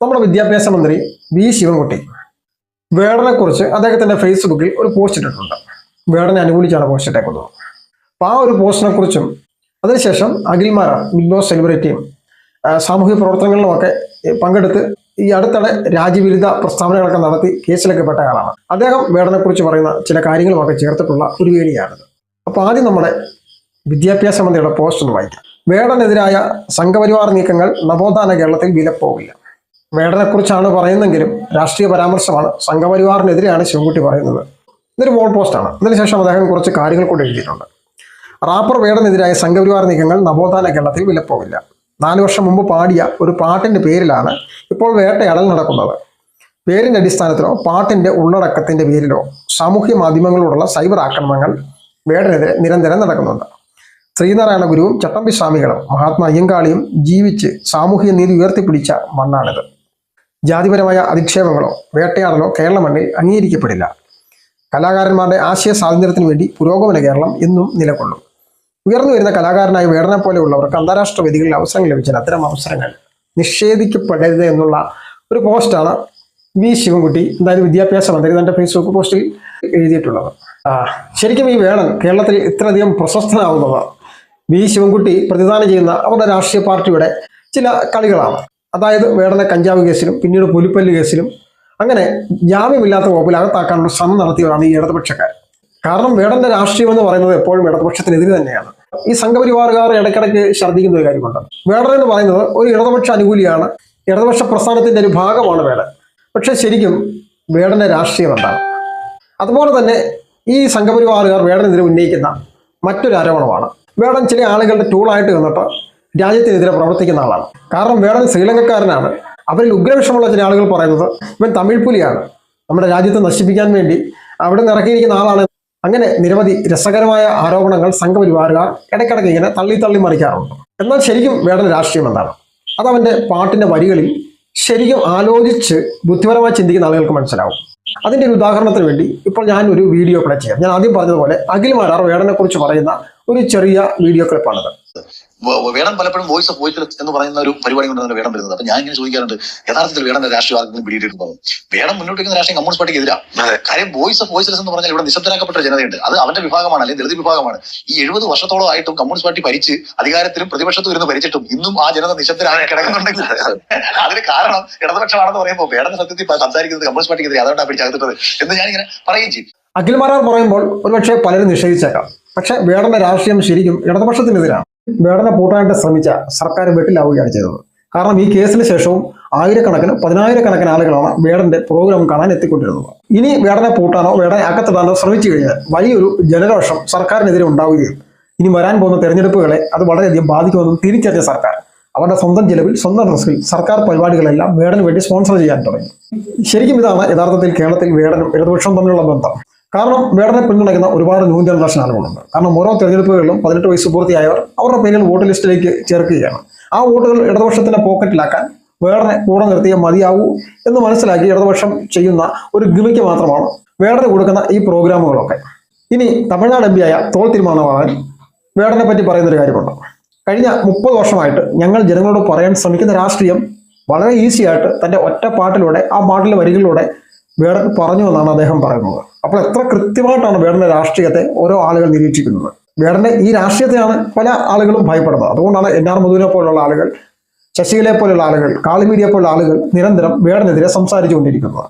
നമ്മുടെ വിദ്യാഭ്യാസ മന്ത്രി വി ശിവൻകുട്ടി വേടനെ കുറിച്ച് അദ്ദേഹത്തിന്റെ ഫേസ്ബുക്കിൽ ഒരു പോസ്റ്റ് ഇട്ടിട്ടുണ്ട്. വേടനെ അനുകൂലിച്ചാണ് പോസ്റ്റ് ഇട്ടേക്കുന്നത്. അപ്പോൾ ആ ഒരു പോസ്റ്റിനെ കുറിച്ചും അതിനുശേഷം അഖിൽമാര ബിഗ് ബോസ് സെലിബ്രിറ്റിയും സാമൂഹ്യ പ്രവർത്തനങ്ങളിലുമൊക്കെ പങ്കെടുത്ത് ഈ അടുത്തിടെ രാജ്യവിരുദ്ധ പ്രസ്താവനകളൊക്കെ നടത്തി കേസിലൊക്കെ പെട്ട ആളാണ്. അദ്ദേഹം വേടനെക്കുറിച്ച് പറയുന്ന ചില കാര്യങ്ങളുമൊക്കെ ചേർത്തിട്ടുള്ള ഒരു വീഡിയോയാണിത് അപ്പോൾ ആദ്യം നമ്മുടെ വിദ്യാഭ്യാസ മന്ത്രിയുടെ പോസ്റ്റ് ഒന്ന് വായിക്കാം. വേടനെതിരായ സംഘപരിവാർ നീക്കങ്ങൾ നവോത്ഥാന കേരളത്തിൽ വിലപ്പോവില്ല. വേടനെക്കുറിച്ചാണ് പറയുന്നെങ്കിലും രാഷ്ട്രീയ പരാമർശമാണ് സംഘപരിവാറിനെതിരെയാണ് ശിവൻകുട്ടി പറയുന്നത്. ഇതൊരു വോൾ പോസ്റ്റാണ് ഇതിനുശേഷം അദ്ദേഹം കുറച്ച് കാര്യങ്ങൾ കൊണ്ട് എഴുതിയിട്ടുണ്ട്. റാപ്പർ വേടനെതിരായ സംഘപരിവാർ നീക്കങ്ങൾ നവോത്ഥാന കേരളത്തിൽ വിലപ്പോവില്ല. നാല് വർഷം മുമ്പ് പാടിയ ഒരു പാട്ടിന്റെ പേരിലാണ് ഇപ്പോൾ വേട്ടയാടൽ നടക്കുന്നത്. പേരിന്റെ അടിസ്ഥാനത്തിലോ പാട്ടിന്റെ ഉള്ളടക്കത്തിന്റെ പേരിലോ സാമൂഹ്യ മാധ്യമങ്ങളോടുള്ള സൈബർ ആക്രമണങ്ങൾ വേടനെതിരെ നിരന്തരം നടക്കുന്നുണ്ട്. ശ്രീനാരായണ ഗുരുവും ചട്ടമ്പി സ്വാമികളും മഹാത്മാ അയ്യങ്കാളിയും ജീവിച്ച് സാമൂഹിക നീതി ഉയർത്തിപ്പിടിച്ച മണ്ണാണിത്. ജാതിപരമായ അധിക്ഷേപങ്ങളോ വേട്ടയാടലോ കേരള മണ്ണിൽ അംഗീകരിക്കപ്പെടില്ല. കലാകാരന്മാരുടെ ആശയ സ്വാതന്ത്ര്യത്തിന് വേണ്ടി പുരോഗമന കേരളം എന്നും നിലകൊള്ളും. ഉയർന്നു വരുന്ന കലാകാരനായ വേടനെ പോലെയുള്ളവർക്ക് അന്താരാഷ്ട്ര വേദികളിൽ അവസരം ലഭിച്ചാൽ അത്തരം അവസരങ്ങൾ നിഷേധിക്കപ്പെടരുത് എന്നുള്ള ഒരു പോസ്റ്റാണ് വി. ശിവൻകുട്ടി എന്തായാലും വിദ്യാഭ്യാസ മന്ത്രി തന്റെ ഫേസ്ബുക്ക് പോസ്റ്റിൽ എഴുതിയിട്ടുള്ളത്. ശരിക്കും ഈ വേണൻ കേരളത്തിൽ ഇത്രയധികം പ്രശസ്തനാവുന്നത് വി. ശിവൻകുട്ടി പ്രതിദാനം ചെയ്യുന്ന അവരുടെ രാഷ്ട്രീയ പാർട്ടിയുടെ ചില കളികളാണ്. അതായത് വേടനെ കഞ്ചാവ് കേസിലും പിന്നീട് പുലിപ്പല്ല് കേസിലും അങ്ങനെ ജാമ്യമില്ലാത്ത വകുപ്പിൽ അകത്താക്കാനുള്ള ശ്രമം നടത്തിയവരാണ് ഈ ഇടതുപക്ഷക്കാർ. കാരണം വേടന്റെ രാഷ്ട്രീയം എന്ന് പറയുന്നത് എപ്പോഴും ഇടതുപക്ഷത്തിനെതിരെ തന്നെയാണ്. ഈ സംഘപരിവാറുകാർ ഇടയ്ക്കിടയ്ക്ക് ഛർദ്ദിക്കുന്ന ഒരു കാര്യമുണ്ട്. വേടൻ എന്ന് പറയുന്നത് ഒരു ഇടതുപക്ഷ അനുകൂലിയാണ് ഇടതുപക്ഷ പ്രസ്ഥാനത്തിന്റെ ഒരു ഭാഗമാണ് വേടൻ. പക്ഷെ ശരിക്കും വേടന്റെ രാഷ്ട്രീയം എന്താണ്? അതുപോലെ തന്നെ ഈ സംഘപരിവാറുകാർ വേടനെതിരെ ഉന്നയിക്കുന്ന മറ്റൊരു ആരോപണമാണ്. വേടൻ ചില ആളുകളുടെ ടൂളായിട്ട് വന്നിട്ട് രാജ്യത്തിനെതിരെ പ്രവർത്തിക്കുന്ന ആളാണ്. കാരണം വേടൻ ശ്രീലങ്കക്കാരനാണ്. അവരിൽ ഉഗ്രവിഷമുള്ള ചില ആളുകൾ പറയുന്നത് ഇവൻ തമിഴ് പുലിയാണ്. നമ്മുടെ രാജ്യത്തെ നശിപ്പിക്കാൻ വേണ്ടി അവിടെ നിറക്കിയിരിക്കുന്ന ആളാണ്. അങ്ങനെ നിരവധി രസകരമായ ആരോപണങ്ങൾ സംഘപരിവാറുകാർ ഇടയ്ക്കിടയ്ക്ക് ഇങ്ങനെ തള്ളി തള്ളി മറിക്കാറുണ്ട്. എന്നാൽ ശരിക്കും വേടൻ രാഷ്ട്രീയം എന്താണ്? അത് അവന്റെ പാട്ടിന്റെ വരികളിൽ ശരിക്കും ആലോചിച്ച് ബുദ്ധിപരമായി ചിന്തിക്കുന്ന ആളുകൾക്ക് മനസ്സിലാവും. അതിന്റെ ഒരു ഉദാഹരണത്തിന് വേണ്ടി ഇപ്പോൾ ഞാൻ ഒരു വീഡിയോ പ്ലേ ചെയ്യാം. ഞാൻ ആദ്യം പറഞ്ഞതുപോലെ അഖിൽ മാരാർ വേടനെക്കുറിച്ച് പറയുന്ന ഒരു ചെറിയ വീഡിയോ ക്ലിപ്പാണിത്. വ- വ- പലപ്പോഴും വോയിസ് ഓഫ് വോയിസ് എന്ന് പറയുന്ന ഒരു പരിപാടി കൊണ്ടാണ് വേടം വരുന്നത്. അപ്പൊ ഞാൻ ഇങ്ങനെ ചോദിക്കാറുണ്ട് യഥാർത്ഥത്തിൽ വേടന്റെ രാഷ്ട്രീയ ആർക്കും പിടിയിട്ടുണ്ടോ വേടം മുന്നോട്ട് വയ്ക്കുന്ന രാഷ്ട്രീയം കമ്മ്യൂണിസ്റ്റ് പാർട്ടിക്ക് എതിരാ? കാര്യം വോയിസ് ഓഫ് വോയിസ് എന്ന് പറഞ്ഞാൽ ഇവിടെ നിശബ്ദരാക്കപ്പെട്ട ജനതയുണ്ട്. അത് അവന്റെ വിഭാഗമാണ് അല്ലെങ്കിൽ ദളിത് വിഭാഗമാണ്. ഈ എഴുപത് വർഷത്തോളം ആയിട്ടും കമ്മ്യൂണിസ്റ്റ് പാർട്ടി ഭരിച്ച് അധികാരത്തിലും പ്രതിപക്ഷത്തും ഇരുന്ന് ഭരിച്ചിട്ടും ഇന്നും ആ ജനത നിശബ്ദരാണ് കിടക്കുന്നുണ്ടെങ്കിൽ അതിന് കാരണം ഇടതുപക്ഷമാണെന്ന് പറയുമ്പോൾ വേടന്റെ സത്യത്തിൽ സംസാരിക്കുന്നത് കമ്മ്യൂണിസ്റ്റ് പാർട്ടിക്ക് പാർട്ടിക്കെതിരെ അതുകൊണ്ടാണ് പിടിച്ചകത്തിട്ടത് എന്ന് ഞാൻ ഇങ്ങനെ പറയുകയും ചെയ്യും. അഖിൽ മാരാർ പറയുമ്പോൾ ഒരുപക്ഷെ പലരും നിഷേധിച്ചേക്കാം. പക്ഷെ വേടന്റെ രാഷ്ട്രീയം ശരിക്കും ഇടതുപക്ഷത്തിനെതിരാണ്. വേടനെ പൂട്ടാനായിട്ട് ശ്രമിച്ച സർക്കാർ വെട്ടിലാവുകയാണ് ചെയ്തത്. കാരണം ഈ കേസിന് ശേഷവും ആയിരക്കണക്കിന് പതിനായിരക്കണക്കിന് ആളുകളാണ് വേടന്റെ പ്രോഗ്രാം കാണാൻ എത്തിക്കൊണ്ടിരുന്നത്. ഇനി വേടനെ പൂട്ടാനോ വേടനെ അകത്തിടാനോ ശ്രമിച്ചു കഴിഞ്ഞാൽ വലിയൊരു ജനരോഷം സർക്കാരിനെതിരെ ഉണ്ടാവുകയും ഇനി വരാൻ പോകുന്ന തെരഞ്ഞെടുപ്പുകളെ അത് വളരെയധികം ബാധിക്കുമെന്ന് തിരിച്ചറിഞ്ഞ സർക്കാർ അവരുടെ സ്വന്തം ചെലവിൽ സ്വന്തം റിസ്കിൽ സർക്കാർ പരിപാടികളെല്ലാം വേടന് വേണ്ടി സ്പോൺസർ ചെയ്യാൻ തുടങ്ങി. ശരിക്കും ഇതാണ് യഥാർത്ഥത്തിൽ കേരളത്തിൽ വേടനും ഇടതുപക്ഷവും തമ്മിലുള്ള ബന്ധം. കാരണം വേടനെ പിന്തുണയ്ക്കുന്ന ഒരുപാട് ന്യൂ ആളുകളുണ്ട് കാരണം ഓരോ തെരഞ്ഞെടുപ്പുകളിലും പതിനെട്ട് വയസ്സ് പൂർത്തിയായവർ അവരുടെ പേരിൽ വോട്ട് ലിസ്റ്റിലേക്ക് ചേർക്കുകയാണ്. ആ വോട്ടുകൾ ഇടതുപക്ഷത്തിന്റെ പോക്കറ്റിലാക്കാൻ വേടനെ കൂടെ നിർത്തിയേ മതിയാവൂ എന്ന് മനസ്സിലാക്കി ഇടതുപക്ഷം ചെയ്യുന്ന ഒരു ഗിമിക്ക് മാത്രമാണ് വേടന് കൊടുക്കുന്ന ഈ പ്രോഗ്രാമുകളൊക്കെ. ഇനി തമിഴ്നാട് എം പിയായ തോൾ തീരുമാനമാകാൻ വേടനെ പറ്റി പറയുന്നൊരു കാര്യമുണ്ട്. കഴിഞ്ഞ മുപ്പത് വർഷമായിട്ട് ഞങ്ങൾ ജനങ്ങളോട് പറയാൻ ശ്രമിക്കുന്ന രാഷ്ട്രീയം വളരെ ഈസിയായിട്ട് തന്റെ ഒറ്റ പാട്ടിലൂടെ ആ പാട്ടിലെ വരികളിലൂടെ വേടൻ പറഞ്ഞു എന്നാണ് അദ്ദേഹം പറയുന്നത്. അപ്പോൾ എത്ര കൃത്യമായിട്ടാണ് വേടന്റെ രാഷ്ട്രീയത്തെ ഓരോ ആളുകൾ നിരീക്ഷിക്കുന്നത്? വേടന്റെ ഈ രാഷ്ട്രീയത്തെയാണ് പല ആളുകളും ഭയപ്പെടുന്നത്. അതുകൊണ്ടാണ് എൻ ആർ മധുവിനെ പോലുള്ള ആളുകൾ ശശികലയെ പോലുള്ള ആളുകൾ കാളിമീഡിയെ പോലുള്ള ആളുകൾ നിരന്തരം വേടനെതിരെ സംസാരിച്ചുകൊണ്ടിരിക്കുന്നത്.